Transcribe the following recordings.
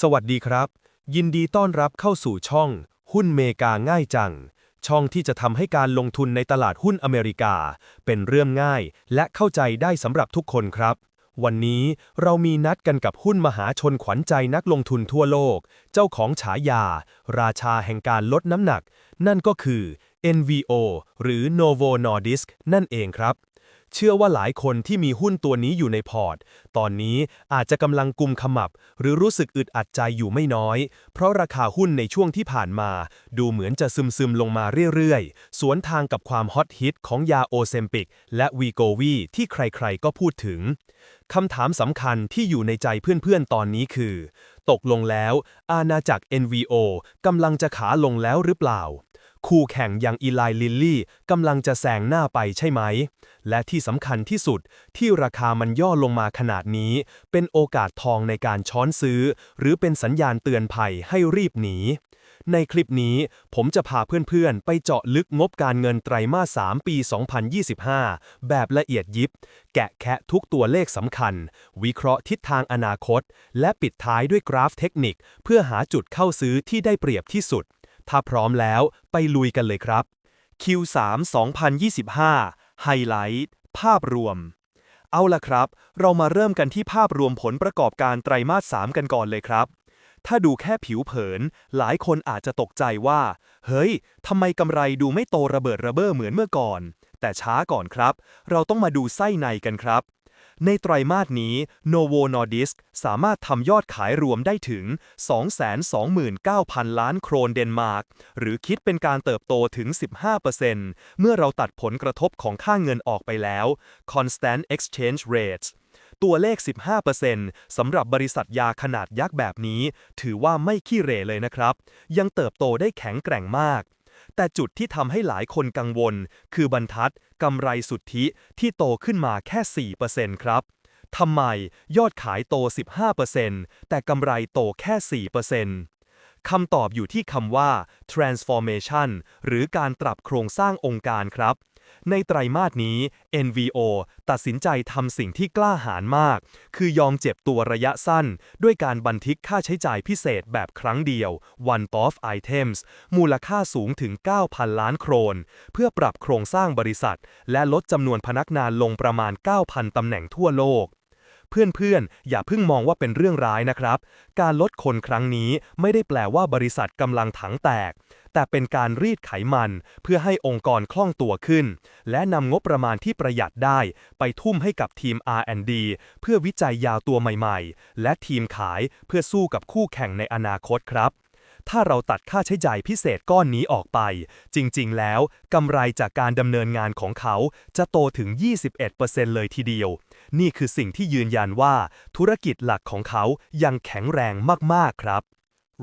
สวัสดีครับ ยินดีต้อนรับเข้าสู่ช่อง หุ้นเมกาง่ายจัง ช่องที่จะทำให้การลงทุนในตลาดหุ้นอเมริกา เป็นเรื่องง่าย และเข้าใจได้สำหรับทุกคนครับ วันนี้เรามีนัดกันกับหุ้นมหาชนขวัญใจนักลงทุนทั่วโลก เจ้าของฉายา ราชาแห่งการลดน้ำหนัก นั่นก็คือ NVO หรือ Novo Nordisk นั่นเองครับ เชื่อว่าหลายคนที่มีหุ้นตัวนี้อยู่ในพอร์ต ตอนนี้อาจจะกำลังกุมขมับ หรือรู้สึกอึดอัดใจอยู่ไม่น้อย เพราะราคาหุ้นในช่วงที่ผ่านมา ดูเหมือนจะซึมๆลงมาเรื่อยๆ สวนทางกับความฮอตฮิตของยาโอเซมปิก และวีโกวีที่ใครๆก็พูดถึงคำถามสำคัญที่อยู่ในใจเพื่อนๆตอนนี้คือ ตกลงแล้ว อาณาจักร NVO กำลังจะขาลงแล้วหรือเปล่า คู่แข่งอย่างอีไลลิลลี่กำลังจะแซงหน้าไปใช่ไหม และที่สำคัญที่สุดที่ราคามันย่อลงมาขนาดนี้ เป็นโอกาสทองในการช้อนซื้อ หรือเป็นสัญญาณเตือนภัยให้รีบหนี ในคลิปนี้ผมจะพาเพื่อนๆ ไปเจาะลึกงบการเงินไตรมาส 3 ปี 2025 แบบละเอียดยิบ แกะแคะทุกตัวเลขสำคัญ วิเคราะห์ทิศทางอนาคต และปิดท้ายด้วยกราฟเทคนิค เพื่อหาจุดเข้าซื้อที่ได้เปรียบที่สุด ถ้าพร้อมแล้วไปลุยกันเลยครับ Q3 2025 ไฮไลท์ภาพรวม เอาล่ะครับ เรามาเริ่มกันที่ภาพรวมผลประกอบการไตรมาส 3 กันก่อนเลยครับ ถ้าดูแค่ผิวเผิน หลายคนอาจจะตกใจว่า เฮ้ยทำไมกำไรดูไม่โตระเบิดระเบ้อเหมือนเมื่อก่อน แต่ช้าก่อนครับ เราต้องมาดูไส้ในกันครับ ในไตรมาสนี้ Novo Nordisk สามารถทำยอดขายรวมได้ถึง 229,000 ล้านโครนเดนมาร์ก หรือคิดเป็นการเติบโตถึง 15%เมื่อเราตัดผลกระทบของค่าเงินออกไปแล้ว Constant Exchange Rates ตัวเลข 15%สำหรับบริษัทยาขนาดยักษ์แบบนี้ ถือว่าไม่ขี้เหร่เลยนะครับ ยังเติบโตได้แข็งแกร่งมาก แต่จุดที่ทำให้หลายคนกังวล คือบรรทัดกำไรสุทธิที่โตขึ้นมาแค่ 4%ครับทำไมยอดขายโต 15%แต่กำไรโตแค่ 4%คำตอบอยู่ที่คำว่า transformation หรือการปรับโครงสร้างองค์การครับ ในไตรมาสนี้ NVO ตัดสินใจทำสิ่งที่กล้าหาญมาก คือยอมเจ็บตัวระยะสั้น ด้วยการบันทึกค่าใช้จ่ายพิเศษแบบครั้งเดียว one off items มูลค่าสูงถึง 9,000 ล้านโครน เพื่อปรับโครงสร้างบริษัท และลดจำนวนพนักงานลงประมาณ 9,000 ตำแหน่งทั่วโลก เพื่อนๆ อย่าเพิ่งมองว่าเป็นเรื่องร้ายนะครับ การลดคนครั้งนี้ไม่ได้แปลว่าบริษัทกำลังถังแตก แต่เป็นการรีดไขมัน เพื่อให้องค์กรคล่องตัวขึ้น และนำงบประมาณที่ประหยัดได้ ไปทุ่มให้กับทีม R&D เพื่อวิจัยยาตัวใหม่ๆ และทีมขายเพื่อสู้กับคู่แข่งในอนาคตครับ ถ้าเราตัดค่าใช้จ่ายพิเศษก้อนนี้ออกไป จริงๆ แล้วกำไรจากการดำเนินงานของเขาจะโตถึง 21%เลยทีเดียว นี่คือสิ่งที่ยืนยันว่า ธุรกิจหลักของเขายังแข็งแรงมาก ๆ ครับ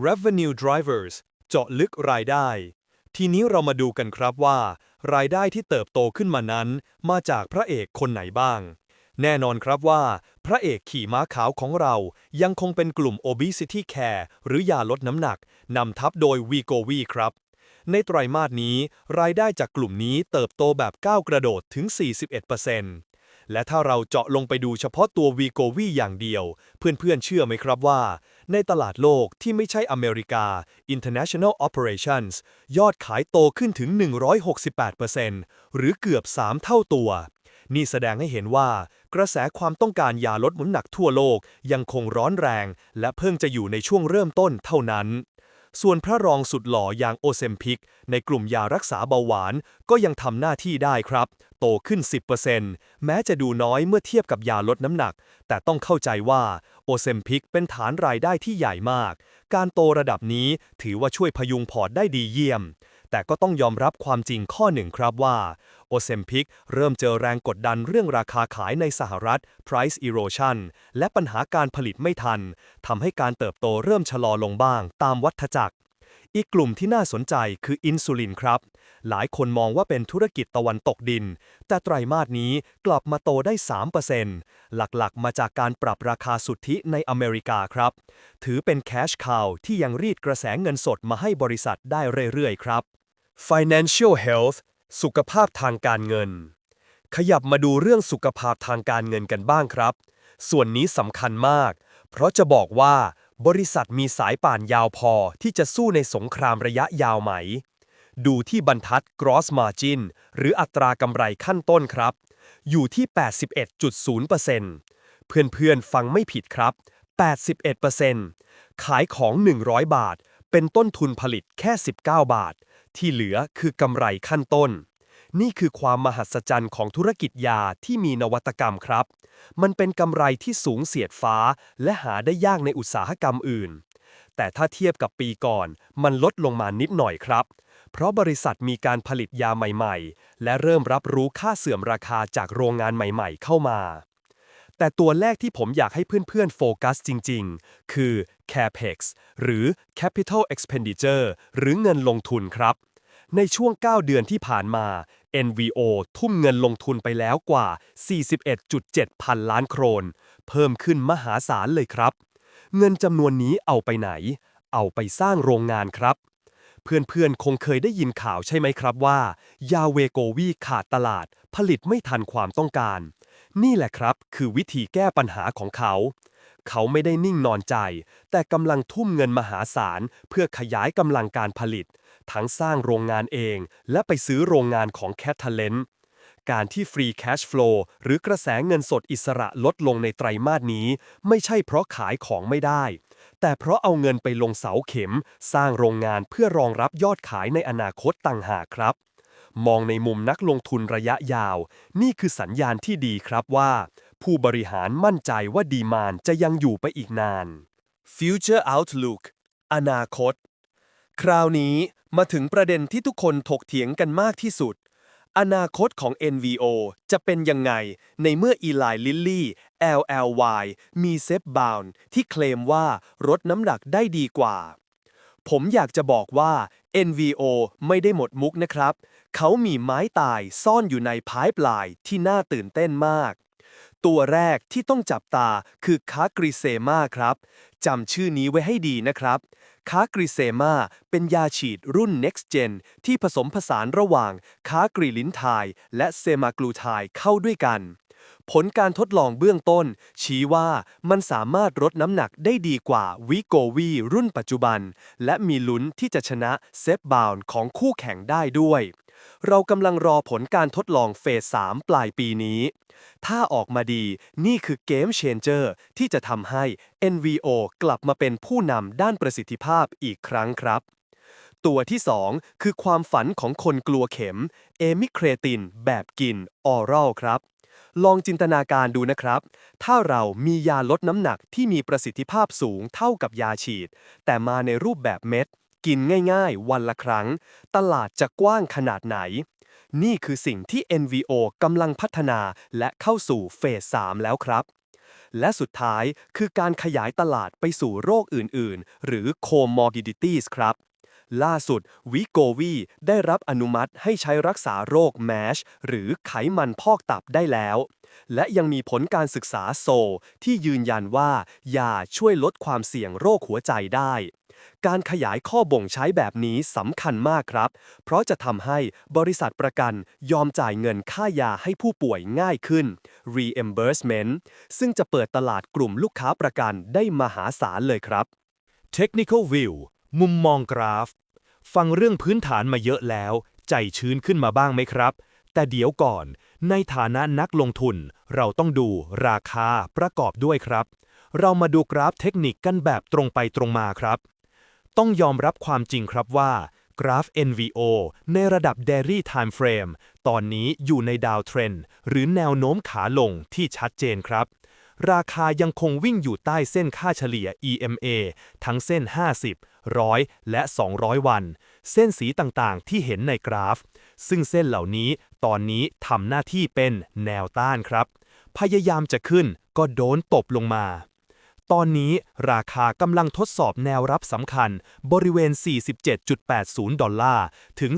Revenue Drivers เจาะลึกรายได้ ทีนี้เรามาดูกันครับว่า รายได้ที่เติบโตขึ้นมานั้น มาจากพระเอกคนไหนบ้าง แน่นอนครับว่า พระเอกขี่ม้าขาวของเรายังคงเป็นกลุ่ม obesity care หรือยาลดน้ำหนัก นำทับโดย w e g o v ครับ ในไตรมาสนี้ รายได้จากกลุ่มนี้เติบโตแบบก้าวกระโดดถึง 41%และถ้าเราเจาะลงไปดูเฉพาะตัว w e g o v อย่างเดียว เพื่อนๆเชื่อไหมครับว่า ในตลาดโลกที่ไม่ใช่อเมริกา International Operations ยอดขายโตขึ้นถึง 168%หรือเกือบ 3 เท่าตัว นี่แสดงให้เห็นว่า กระแสความต้องการยาลดน้ำหนักทั่วโลกยังคงร้อนแรง และเพิ่งจะอยู่ในช่วงเริ่มต้นเท่านั้น ส่วนพระรองสุดหล่ออย่างโอเซมพิก ในกลุ่มยารักษาเบาหวานก็ยังทำหน้าที่ได้ครับ โตขึ้น 10%แม้จะดูน้อยเมื่อเทียบกับยาลดน้ำหนัก แต่ต้องเข้าใจว่าโอเซมพิกเป็นฐานรายได้ที่ใหญ่มาก การโตระดับนี้ถือว่าช่วยพยุงพอร์ตได้ดีเยี่ยม แต่ก็ต้องยอมรับความจริงข้อหนึ่งครับว่าโอเซมพิกเริ่มเจอแรงกดดันเรื่องราคาขายในสหรัฐ price erosion และปัญหาการผลิตไม่ทันทำให้การเติบโตเริ่มชะลอลงบ้าง ตามวัฏจักร อีกกลุ่มที่น่าสนใจคืออินซูลินครับ หลายคนมองว่าเป็นธุรกิจตะวันตกดิน แต่ไตรมาสนี้กลับมาโตได้ 3%หลักๆ มาจากการปรับราคาสุทธิในอเมริกาครับ ถือเป็นแคชคาวที่ยังรีดกระแสเงินสดมาให้บริษัทได้เรื่อยๆ ครับ Financial Health สุขภาพทางการเงิน ขยับมาดูเรื่องสุขภาพทางการเงินกันบ้างครับ ส่วนนี้สำคัญมาก เพราะจะบอกว่าบริษัทมีสายป่านยาวพอที่จะสู้ในสงครามระยะยาวไหม ดูที่บรรทัด gross margin หรืออัตรากำไรขั้นต้นครับ อยู่ที่ 81.0%เพื่อนๆ ฟังไม่ผิดครับ 81%ขายของ 100 บาท เป็นต้นทุนผลิตแค่ 19 บาท ที่เหลือคือกำไรขั้นต้น นี่คือความมหัศจรรย์ของธุรกิจยาที่มีนวัตกรรมครับ มันเป็นกำไรที่สูงเสียดฟ้า และหาได้ยากในอุตสาหกรรมอื่น แต่ถ้าเทียบกับปีก่อน มันลดลงมานิดหน่อยครับ เพราะบริษัทมีการผลิตยาใหม่ ๆ และเริ่มรับรู้ค่าเสื่อมราคาจากโรงงานใหม่ ๆ เข้ามา แต่ตัวแรกที่ผมอยากให้เพื่อนๆโฟกัสจริงๆ คือ CAPEX หรือ Capital Expenditure หรือเงินลงทุนครับ ในช่วง 9 เดือนที่ผ่านมา NVO ทุ่มเงินลงทุนไปแล้วกว่า 41.7 พันล้านโครน เพิ่มขึ้นมหาศาลเลยครับ เงินจำนวนนี้เอาไปไหน เอาไปสร้างโรงงานครับ เพื่อนๆ คงเคยได้ยินข่าวใช่ไหมครับว่า ยาเวโกวีขาดตลาด ผลิตไม่ทันความต้องการ นี่แหละครับคือวิธีแก้ปัญหาของเขา เขาไม่ได้นิ่งนอนใจ แต่กำลังทุ่มเงินมหาศาล เพื่อขยายกำลังการผลิต ทั้งสร้างโรงงานเอง และไปซื้อโรงงานของแคทเทเลนการที่ฟรีแคชฟลูหรือกระแสเงินสดอิสระลดลงในไตรมาสนี้ ไม่ใช่เพราะขายของไม่ได้ แต่เพราะเอาเงินไปลงเสาเข็ม สร้างโรงงานเพื่อรองรับยอดขายในอนาคตต่างหากครับ มองในมุมนักลงทุนระยะยาว นี่คือสัญญาณที่ดีครับว่า ผู้บริหารมั่นใจว่าดีมานจะยังอยู่ไปอีกนาน Future Outlook อนาคต คราวนี้มาถึงประเด็นที่ทุกคนถกเถียงกันมากที่สุด อนาคตของ NVO จะเป็นยังไง ในเมื่ออีไลลิลลี่ LLY มีเซฟบาวน์ที่เคลมว่าลดน้ำหนักได้ดีกว่า ผมอยากจะบอกว่า NVO ไม่ได้หมดมุกนะครับ เขามีไม้ตายซ่อนอยู่ในพายปลายที่น่าตื่นเต้นมาก ตัวแรกที่ต้องจับตาคือคากริเซมาครับจำชื่อนี้ไว้ให้ดีนะครับคากริเซมาเป็นยาฉีดรุ่น Next Gen ที่ผสมผสานระหว่างคากริลินไทด์และเซมากลูไทด์เข้าด้วยกัน ผลการทดลองเบื้องต้น ชี้ว่ามันสามารถลดน้ำหนักได้ดีกว่าวิโกวีรุ่นปัจจุบัน และมีลุ้นที่จะชนะเซฟบาวน์ของคู่แข่งได้ด้วย เรากำลังรอผลการทดลองเฟส 3 ปลายปีนี้ ถ้าออกมาดีนี่คือเกมเชนเจอร์ที่จะทำให้ NVO กลับมาเป็นผู้นำด้านประสิทธิภาพอีกครั้งครับ ตัวที่ 2 คือความฝันของคนกลัวเข็ม เอมิเครติน แบบกิน ออรัลครับลองจินตนาการดูนะครับ ถ้าเรามียาลดน้ำหนักที่มีประสิทธิภาพสูงเท่ากับยาฉีด แต่มาในรูปแบบเม็ด กินง่ายๆ วันละครั้ง ตลาดจะกว้างขนาดไหน นี่คือสิ่งที่ NVO กำลังพัฒนาและเข้าสู่เฟส 3 แล้วครับ และสุดท้ายคือการขยายตลาดไปสู่โรคอื่นๆ หรือ comorbidities ครับ ล่าสุด วิโกวีได้รับอนุมัติให้ใช้รักษาโรค MASH หรือไขมันพอกตับได้แล้ว และยังมีผลการศึกษาโซ ที่ยืนยันว่ายาช่วยลดความเสี่ยงโรคหัวใจได้ การขยายข้อบ่งใช้แบบนี้สำคัญมากครับ เพราะจะทำให้บริษัทประกันยอมจ่ายเงินค่ายาให้ผู้ป่วยง่ายขึ้น reimbursement ซึ่งจะเปิดตลาดกลุ่มลูกค้าประกันได้มหาศาลเลยครับ Technical View มุมมองกราฟ ฟังเรื่องพื้นฐานมาเยอะแล้ว ใจชื้นขึ้นมาบ้างไหมครับ แต่เดี๋ยวก่อน ในฐานะนักลงทุน เราต้องดูราคาประกอบด้วยครับ เรามาดูกราฟเทคนิคกันแบบตรงไปตรงมาครับ ต้องยอมรับความจริงครับว่ากราฟ NVO ในระดับ Daily Time Frame ตอนนี้อยู่ในดาวเทรนหรือแนวโน้มขาลงที่ชัดเจนครับ ราคายังคงวิ่งอยู่ใต้เส้นค่าเฉลี่ย EMA ทั้งเส้น 50 100 และ 200 วัน เส้นสีต่างๆ ที่เห็นในกราฟ ซึ่งเส้นเหล่านี้ตอนนี้ทำหน้าที่เป็นแนวต้านครับ พยายามจะขึ้นก็โดนตบลงมา ตอนนี้ราคากำลังทดสอบแนวรับสำคัญบริเวณ 47.80 ดอลลาร์ ถึง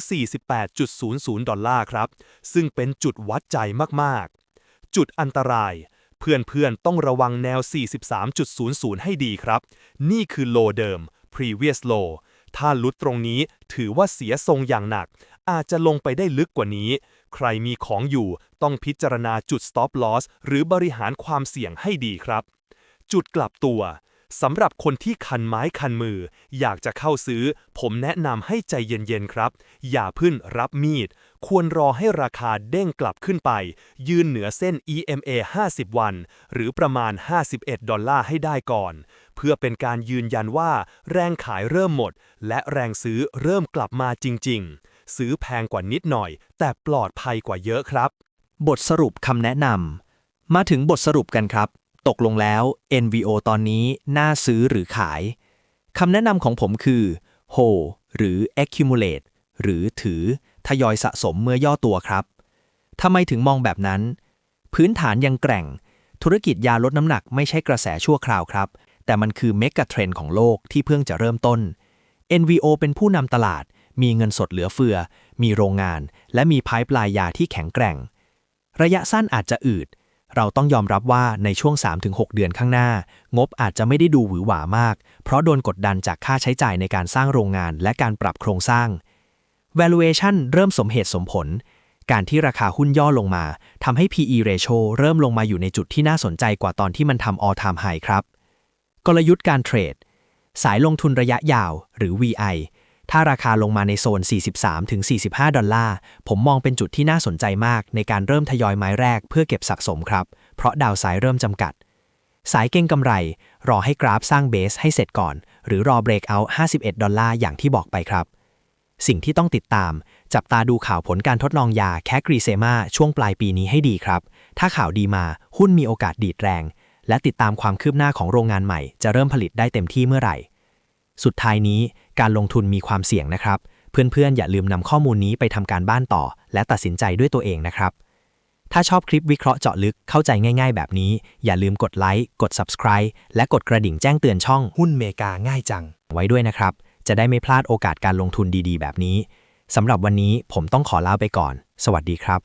48.00 ดอลลาร์ครับ ซึ่งเป็นจุดวัดใจมาก ๆ จุดอันตราย เพื่อนๆ ต้องระวังแนว 43.00 ให้ดีครับ นี่คือโลเดิม previous low ถ้าลุดตรงนี้ถือว่าเสียทรงอย่างหนัก อาจจะลงไปได้ลึกกว่านี้ ใครมีของอยู่ต้องพิจารณาจุด stop loss หรือบริหารความเสี่ยงให้ดีครับ จุดกลับตัว สำหรับคนที่คันไม้คันมือ อยากจะเข้าซื้อ ผมแนะนำให้ใจเย็นๆครับ อย่าพึ่งรับมีด ควรรอให้ราคาเด้งกลับขึ้นไป ยืนเหนือเส้น EMA 50 วัน หรือประมาณ 51 ดอลลาร์ให้ได้ก่อน เพื่อเป็นการยืนยันว่า แรงขายเริ่มหมด และแรงซื้อเริ่มกลับมาจริง ๆ ซื้อแพงกว่านิดหน่อย แต่ปลอดภัยกว่าเยอะครับ บทสรุปคำแนะนำมาถึงบทสรุปกันครับ ตกลงแล้ว NVO ตอนนี้น่าซื้อหรือขาย คำแนะนำของผมคือ hold หรือ accumulate หรือถือทยอยสะสมเมื่อย่อตัวครับ ทำไมถึงมองแบบนั้น พื้นฐานยังแกร่ง ธุรกิจยาลดน้ำหนักไม่ใช่กระแสชั่วคราวครับ แต่มันคือเมกะเทรนด์ของโลกที่เพิ่งจะเริ่มต้น NVO เป็นผู้นำตลาด มีเงินสดเหลือเฟือ มีโรงงาน และมีไพป์ไลน์ยาที่แข็งแกร่ง ระยะสั้นอาจจะอืด เราต้องยอมรับว่าในช่วง 3-6 เดือนข้างหน้า งบอาจจะไม่ได้ดูหวือหวามาก เพราะโดนกดดันจากค่าใช้จ่ายในการสร้างโรงงานและการปรับโครงสร้าง valuation เริ่มสมเหตุสมผล การที่ราคาหุ้นย่อลงมาทำให้ PE ratio เริ่มลงมาอยู่ในจุดที่น่าสนใจกว่าตอนที่มันทำ all time high ครับ กลยุทธ์การเทรด สายลงทุนระยะยาว หรือ VI ถ้าราคาลงมาในโซน 43-45 ดอลลาร์ ผมมองเป็นจุดที่น่าสนใจมากในการเริ่มทยอยไม้แรกเพื่อเก็บสะสมครับ เพราะดาวไซด์เริ่มจำกัด สายเก็งกำไร รอให้กราฟสร้างเบสให้เสร็จก่อน หรือรอเบรกเอาท์51 ดอลลาร์อย่างที่บอกไปครับ สิ่งที่ต้องติดตาม จับตาดูข่าวผลการทดลองยาแคกรีเซมาช่วงปลายปีนี้ให้ดีครับ ถ้าข่าวดีมาหุ้นมีโอกาสดีดแรง และติดตามความคืบหน้าของโรงงานใหม่ จะเริ่มผลิตได้เต็มที่เมื่อไหร่ สุดท้ายนี้การลงทุนมีความเสี่ยงนะครับ เพื่อนๆ อย่าลืมนำข้อมูลนี้ไปทำการบ้านต่อ และตัดสินใจด้วยตัวเองนะครับ ถ้าชอบคลิปวิเคราะห์เจาะลึกเข้าใจง่ายๆ แบบนี้ อย่าลืมกดไลค์กด subscribe และกดกระดิ่งแจ้งเตือนช่องหุ้นเมกาง่ายจัง ไว้ด้วยนะครับ จะได้ไม่พลาดโอกาสการลงทุนดีๆ แบบนี้สำหรับวันนี้ผมต้องขอลาไปก่อน สวัสดีครับ